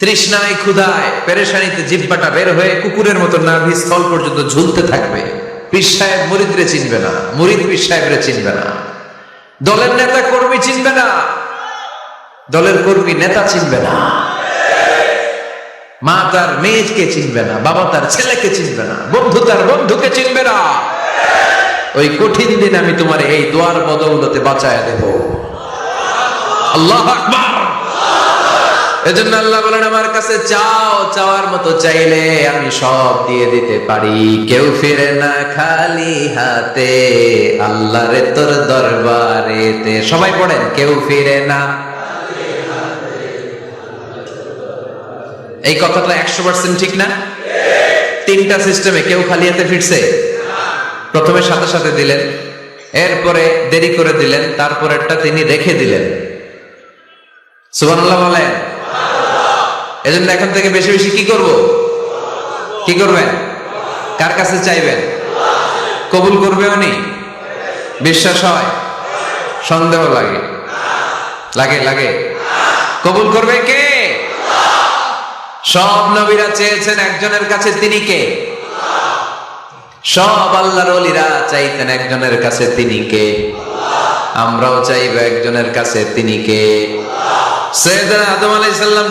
তৃষ্ণায় ক্ষুধায় পেরেশানিতে জিব্বাটা বের হয়ে কুকুরের মতো নাভি স্থল পর্যন্ত ঝুলতে থাকবে। পীর সাহেব মুরিদরে চিনবে না। মুরিদ পীর সাহেবরে চিনবে না। দলের নেতা কর্মী চিনবে না। দলের কর্মী নেতা চিনবে না। মা তার মেয়েকে চিনবে না। বাবা তার ছেলেকে চিনবে না। বন্ধু তার বন্ধুকে চিনবে না। ওই কঠিন দিন আমি তোমার এই দোয়ার বদৌলতে বাঁচায় দেব। আল্লাহ আকবার। এজন্য আল্লাহ বলেন, আমার কাছে চাও, চাওয়ার মতো চাইলে আমি সব দিয়ে দিতে পারি। কেউ ফিরে না খালি হাতে, আল্লাহরে তোর দরবারেতে। সবাই পড়েন, কেউ ফিরে না এই কথাটা একশো পার্সেন্ট ঠিক না? তিনটা সিস্টেমে কেউ খালি হাতে ফিরছে? প্রথমে সাথে সাথে দিলেন, এরপরে দেরি করে দিলেন, তারপরেরটা তিনি রেখে দিলেন। সুবান বলেন এজন্য এখন থেকে বেশি বেশি কি করব? কি করবেন? কার কাছে চাইবেন? কবুল করবে উনি? বিশ্বাস হয়? সন্দেহ লাগে। লাগে লাগে। কবুল করবে কে? সব নবীরা চেয়েছেন একজনের কাছে তিনি কে? সব আল্লাহর অলিরা চাইতেন একজনের কাছে তিনি কে? আমরাও চাইব একজনের কাছে তিনি কে? আদম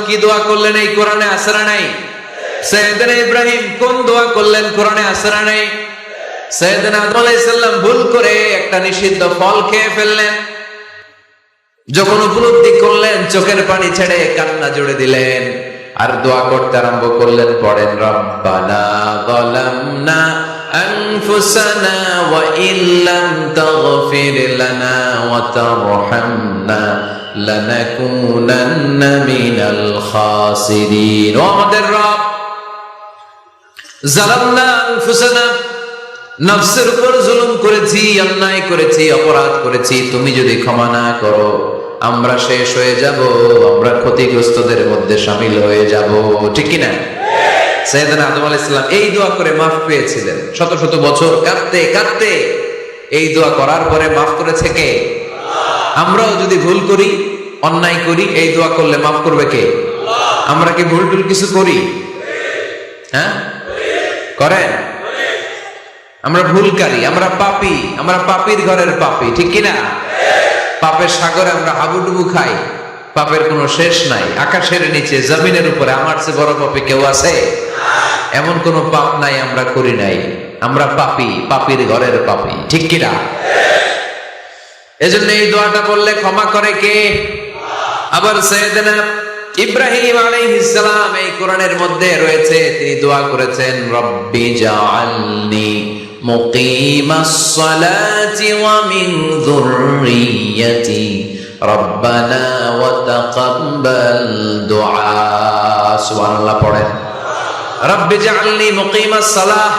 কি দোয়া করলেন? এই কোরআনে আসরা নাই? ইব্রাহিম কোন দোয়া করলেন? কোরআনে আসরা নাই? আদম ভুল করে একটা নিষিদ্ধ ফল খেয়ে ফেললেন। যখন উপলব্ধি করলেন, চোখের পানি ছেড়ে কান্না জুড়ে দিলেন। আর দোয়া করতে আরম্ভ করলেন, পড়েন, রব্বানা যালামনা ইল্লাম তাগফির লানা ওয়া তারহামনা লানাকুনান্না মিনাল খাসিরিন ও আমাদের রব, জালামনা আনফুসানা, নফসের উপর জুলুম করেছি, অন্যায় করেছি, অপরাধ করেছি, তুমি যদি ক্ষমা না করো, আমরা শেষ হয়ে যাব, আমরা ক্ষতিগ্রস্তদের মধ্যে সামিল হয়ে যাব। ঠিক কি না সৈয়দনা আদম আলাইহিস সালাম এই দোয়া করে মাফ পেয়েছিলেন। শত শত বছর কাঁদতে কাঁদতে এই দোয়া করার পরে মাফ করেছে কে? আমরাও যদি ভুল করি, অন্যায় করি, এই দোয়া করলে মাফ করবে কে? আমরা কি ভুল টুল কিছু করি? হ্যাঁ? করেন? আমরা ভুলকারী, আমরা পাপী, আমরা পাপীর ঘরের পাপী, ঠিক কিনা? পাপের সাগরে আমরা হাবুডুবু খাই। পাপের কোনো শেষ নাই। আকাশের নিচে, জমিনের উপরে, আমার চেয়ে বড় পাপে কেউ আছে? এমন কোন পাপ নাই আমরা করি নাই। আমরা পাপী, পাপীর ঘরের পাপী। ঠিক কিনা এজন্য এই দোয়াটা বললে ক্ষমা করে কে? আবার ইব্রাহিম আলাইহিস সালাম এই কোরআনের মধ্যে রয়েছে, তিনি দোয়া করেছেন, রব্বি জাআলনি মুকিমাস সালাতি ওয়া মিন যুররিয়্যাতি রব্বানা ওয়া তাকাব্বাল দুআ। সুবহানাল্লাহ পড়েন। রব্বি জাআলনি মুকিমাস সালাহ।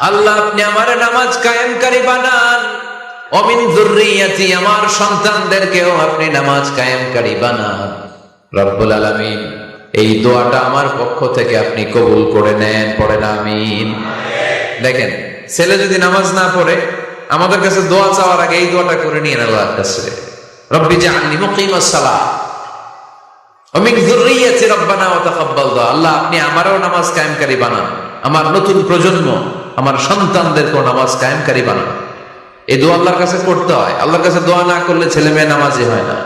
আল্লাহ, আপনি আমার নামাজ কায়েমকারী বানান। অমিন যুররিয়াতি, আমার সন্তানদেরকেও আপনি নামাজ কায়েমকারী বানান। রব্বুল আলামিন, এই দোয়াটা আমার পক্ষ থেকে আপনি কবুল করে নেন, পড়েন, আমিন। দেখেন, ছেলে যদি নামাজ না পড়ে, আমাদের কাছে দোয়া চাওয়ার আগে এই দোয়াটা করে নিয়ে আল্লাহর কাছে। রব্বি জাআলনি মুকিমাস সালাহ। অমিন যুররিয়াতি রব্বানা ওয়া তাকাব্বাল দুআ আল্লাহ, আপনি আমারও নামাজ কায়েমকারী বানান। আমার নতুন প্রজন্ম, আমার সন্তানদেরকেও নামাজ কায়েমকারী বানান। এই দোয়া আল্লাহর কাছে করতে হয়। আল্লাহর কাছে দোয়া না করলে ছেলে মেয়ে নামাজি হয় না।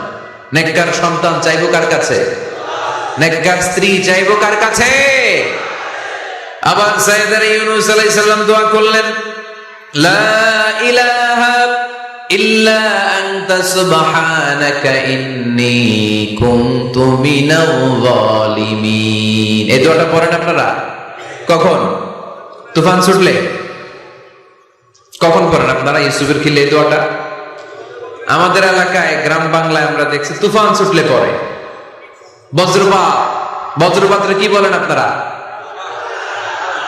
নেককার সন্তান চাইব কার কাছে? নেককার স্ত্রী চাইব কার কাছে? আবার সাইয়েদানা ইউনূস আলাইহিস সালাম দোয়া করলেন, লা ইলাহা কখন? তুফান ছুটলে? কখন আপনারা ইউসুফের খিলে দোয়াটা? আমাদের এলাকায়, গ্রাম বাংলায় আমরা দেখছি তুফান ছুটলে পরে বজ্রপাত। বজ্রপাতরে কি বলেন আপনারা?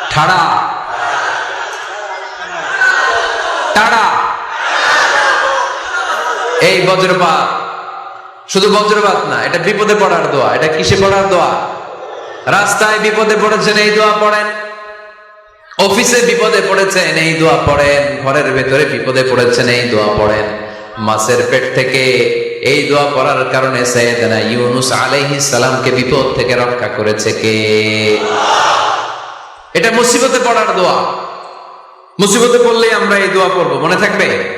ঠাড়া। টাড়া এই বজ্রপাত। শুধু বজ্রপাত না, এটা বিপদে পড়ার দোয়া, এটা কিসে পড়ার দোয়া? রাস্তায় বিপদে পড়েছেন, এই দোয়া পড়েন। অফিসে বিপদে পড়েছেন, এই দোয়া পড়েন। ঘরের ভেতরে বিপদে পড়েছেন, এই দোয়া পড়েন। মাছের পেট থেকে এই দোয়া পড়ার কারণে সৈয়দনা ইউনুস আলাইহিস সালামকে বিপদ থেকে রক্ষা করেছে কে? এটা মুসিবতে পড়ার দোয়া। মুসিবতে পড়লেই আমরা এই দোয়া পড়ব, মনে থাকবে?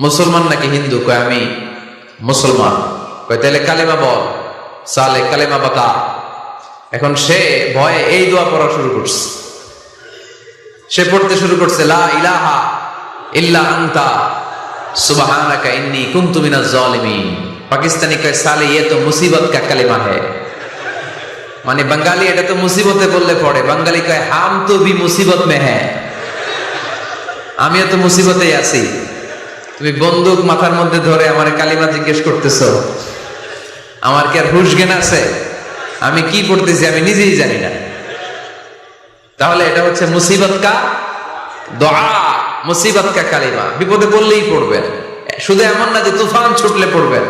মুসলমান নাকি হিন্দু? কয়, আমি মুসলমান। কয় তাহলে কালিমা বল। সালে কালিমা বাতা এখন সে ভয়ে এই দোয়া পড়া শুরু করছে। সে পড়তে শুরু করছে, লা ইলাহা ইল্লা আন্তা, সুবহানাকা ইন্নি কুনতু মিনাজ জালিমিন। পাকিস্তানি কয়, সালে ইয়ে তো মুসিবত কা কালিমা হে? মানে বাঙালি এটা তো মুসিবতে বললে পড়ে। বাঙালি কয়, হাম তো বি মুসিবত মে হ্যাঁ আমিও তো মুসিবতেই আছি। তুমি বন্দুক মাথার মধ্যে ধরে আমার কালিমা জিজ্ঞেস করতেছো। আমার কি আর হুশ জ্ঞান আছে? আমি কি করতেছি আমি নিজেই জানি না। তাহলে এটা হচ্ছে মুসিবত কা দোয়া, মুসিবত কা কালিমা। বিপদে পড়লেই পড়বেন শুধু এমন না যে তুফান ছুটলে পড়বেন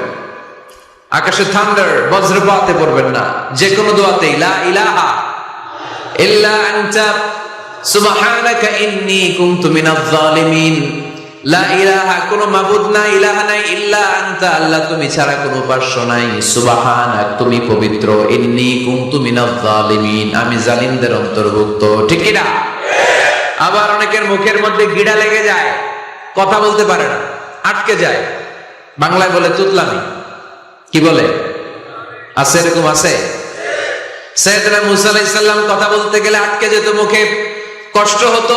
আকাশে থান্ডার বজ্রপাতে পড়বেন না। যে কোনো দোয়াতে, লা ইলাহা ইল্লা আনতা, সুবহানাকা ইন্নী কুনতু মিনাজ জালিমিন লা ইলাহা মাবুদ নাই, ইলাহা নাই আল্লাহ, তুমি ছাড়া কোনো নাই। তুমি পবিত্র। আমি অন্তর্ভুক্ত। না? আবার অনেকের মুখের মধ্যে গিড়া লেগে যায়, কথা বলতে পারে না, আটকে যায়। বাংলায় বলে তুতলামি। কি বলে? আছে এরকম, আছে? সৈয়দনা মুসা কথা বলতে গেলে আটকে যেত মুখে। কষ্ট হতো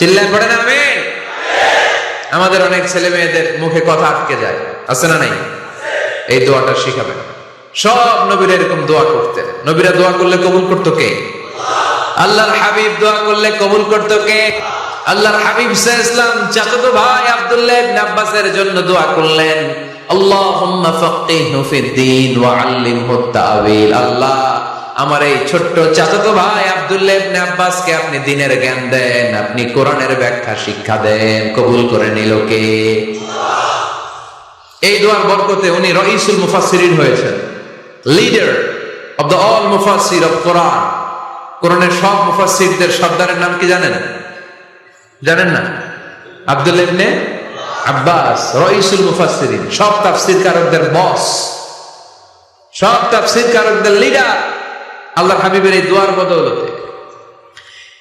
চিল্লায় পড়েন আমিন আমাদের অনেক ছেলে মেয়েদের মুখে কথা আটকে যায়। আছে না নাই? এই দোয়াটা শিখাবেন। সব নবীরা এরকম দোয়া করতেন। নবীরা দোয়া করলে কবুল করতো কে? আল্লাহর হাবিব দোয়া করলে কবুল করতো কে? আল্লাহর হাবিব ইসলাম চাচাতো ভাই আব্দুল্লাহ ইবনে আব্বাসের জন্য দোয়া করলেন তা'ওয়িল আল্লাহ আমার এই ছোট্ট চাচাতো ভাই আব্দুল্লাহ ইবনে আব্বাসকে আপনি দিনের জ্ঞান দেন, আপনি কোরআনের ব্যাখ্যা শিক্ষা দেন, কবুল করে নিল কে? এই দোয়ার বরকতে উনি রইসুল মুফাসসিরিন হয়েছেন লিডার অফ দ্য অল মুফাসসির অফ কোরআন। কোরআনের সব মুফাসসিরদের সর্দারের নাম কি জানেন? জানেন না? আব্দুল্লাহ ইবনে আব্বাস, রইসুল মুফাসসিরিন, সব তাফসীর কারকদের বস সব তাফসীর কারকদের লিডার আল্লাহ হাবিবের এই দোয়ার বদৌলতে।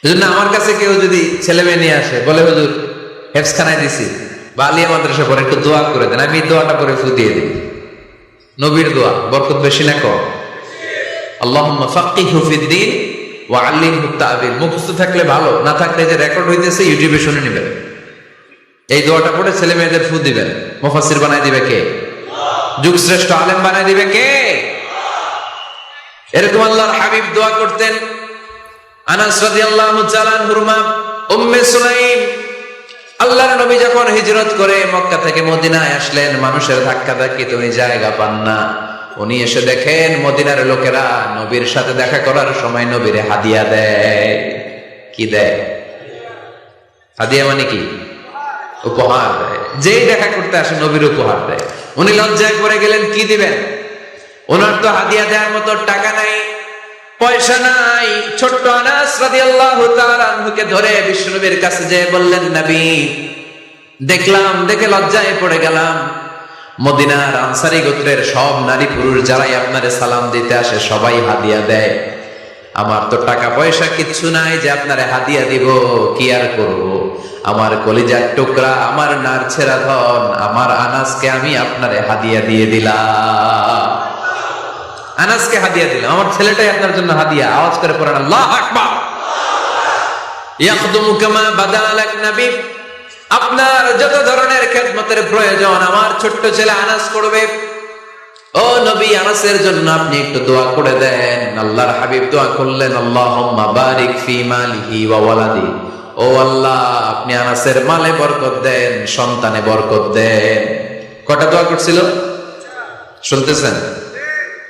এজন্য আমার কাছে কেউ যদি ছেলে মেয়ে নিয়ে আসে, বলে, হুজুর হেফসখানায় দিছি, বা মাদ্রাসা পরে একটু দোয়া করে দেন, আমি দোয়াটা করে ফু দিয়ে দিই নবীর দোয়া, বরকত বেশি না কম। আল্লাহুম্মা আল্লিমহু তা'বীর মুখস্থ থাকলে ভালো, না থাকলে যে রেকর্ড হইতেছে ইউটিউবে শুনে নেবেন। এই দোয়াটা পড়ে ছেলে মেয়েদের ফু দিবেন। মুফাসসির বানাই দিবে কে? যুগ শ্রেষ্ঠ আলেম বানাই দিবে কে? এরকম আল্লাহর হাবিব দোয়া করতেন। আনাস হুরমা উম্মে সুলাইম, আল্লাহর নবী যখন হিজরত করে মক্কা থেকে মদিনায় আসলেন, মানুষের ধাক্কা ধাক্কি জায়গা পান না। উনি এসে দেখেন, মদিনার লোকেরা নবীর সাথে দেখা করার সময় নবীরে হাদিয়া দেয়। কি দেয়? হাদিয়া মানে কি? উপহার দেয়। যেই দেখা করতে আসে, নবীর উপহার দেয়। উনি লজ্জায় পড়ে গেলেন, কি দিবেন? ওনার তো হাদিয়া দেওয়ার মতো টাকা নাই, পয়সা নাই। ছোট্ট আনাস রাদিয়াল্লাহু তাআলা আনহুকে ধরে বিষ্ণুনবীর কাছে যেয়ে বললেন, নবী, দেখলাম, দেখে লজ্জায় পড়ে গেলাম। মদিনার আনসারী গোত্রের সব নারী পুরুষ যারাই আপনারে সালাম দিতে আসে, সবাই হাদিয়া দেয়। আমার তো টাকা পয়সা কিচ্ছু নাই যে আপনারে হাদিয়া দিব, কি আর করব? আমার কলিজার টুকরা, আমার নারছেরা ধন, আমার আনাসকে আমি আপনারে হাদিয়া দিয়ে দিলাম। আনাসকে হাদিয়া দিলাম আমার ছেলেটাই আপনার জন্য হাদিয়া। আওয়াজ করে পড়েন, আল্লাহ আকবার। ইয়াখদুমু কামা বাদালাক নবী। আপনার যত ধরনের খেদমতের প্রয়োজন, আমার ছোট্ট ছেলে আনাস করবে। ও নবী, আনাসের জন্য আপনি একটু দোয়া করে দেন। আল্লাহর হাবিব দোয়া করলেন, আল্লাহুম্মা বারিক ফি মালিহি ওয়া ওয়ালাদি। ও আল্লাহ, আপনি আনাসের মালে বরকত দেন, সন্তানে বরকত দেন। কটা দোয়া করছিল? শুনতেছেন?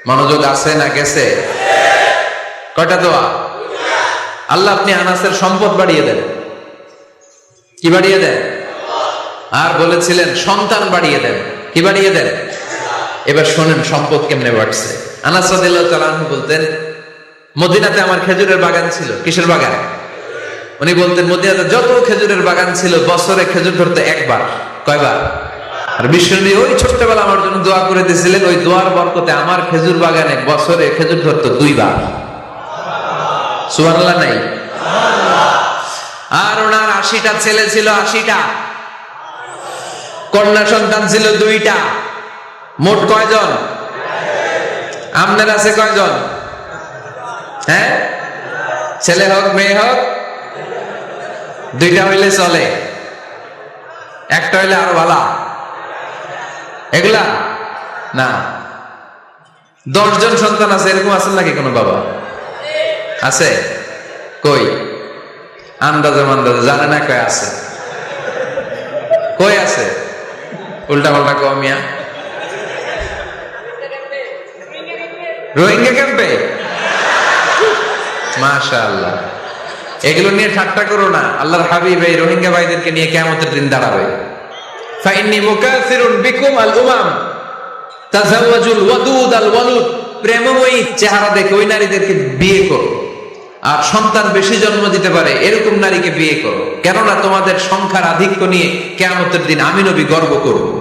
মনোযোগ আছে না গেছে? কয়টা দোয়া? আল্লাহ আপনি আনাসের সম্পদ বাড়িয়ে দেন। কি বাড়িয়ে দেন? আর বলেছিলেন, সন্তান বাড়িয়ে দেন। কি বাড়িয়ে দেন? এবার শোনেন সম্পদ কেমনে বাড়ছে। আনাস রাদিয়াল্লাহু বলতেন, মদিনাতে আমার খেজুরের বাগান ছিল। কিসের বাগান? উনি বলতেন, মদিনাতে যত খেজুরের বাগান ছিল, বছরে খেজুর ধরতে একবার। কয়বার? আর বিশ্বনবী ওই ছোট্টবেলা আমার জন্য দোয়া করে দিয়েছিলেন, ওই দোয়ার বরকতে আমার খেজুর বাগানে বছরে খেজুর ধরতো দুইবার। সুবহানাল্লাহ নাই? আর ওনার আশিটা ছেলে ছিল আশিটা। কন্যা সন্তান ছিল দুইটা। মোট কয়জন? আমনের আছে কয়জন? হ্যাঁ? ছেলে হোক, মেয়ে হোক, দুইটা হইলে চলে। একটা হইলে আরও ভালা। এগুলা? না। দশজন সন্তান আছে, এরকম আছেন নাকি কোনো বাবা? আছে? কই? আন্দাজে মান্দাজে, জানে না কয় আছে। কই আছে? উল্টা পাল্টা কমিয়া রোহিঙ্গা ক্যাম্পে? মাশা আল্লাহ এগুলো নিয়ে ঠাট্টা করো না। আল্লাহর হাবিব এই রোহিঙ্গা ভাইদেরকে নিয়ে কেমতের দিন দাঁড়াবে। প্রেমময়ী চেহারা দেখে ওই নারীদেরকে বিয়ে করো। আর সন্তান বেশি জন্ম দিতে পারে, এরকম নারীকে বিয়ে করো। কেননা তোমাদের সংখ্যার আধিক্য নিয়ে কেয়ামতের দিন আমি নবী গর্ব করব।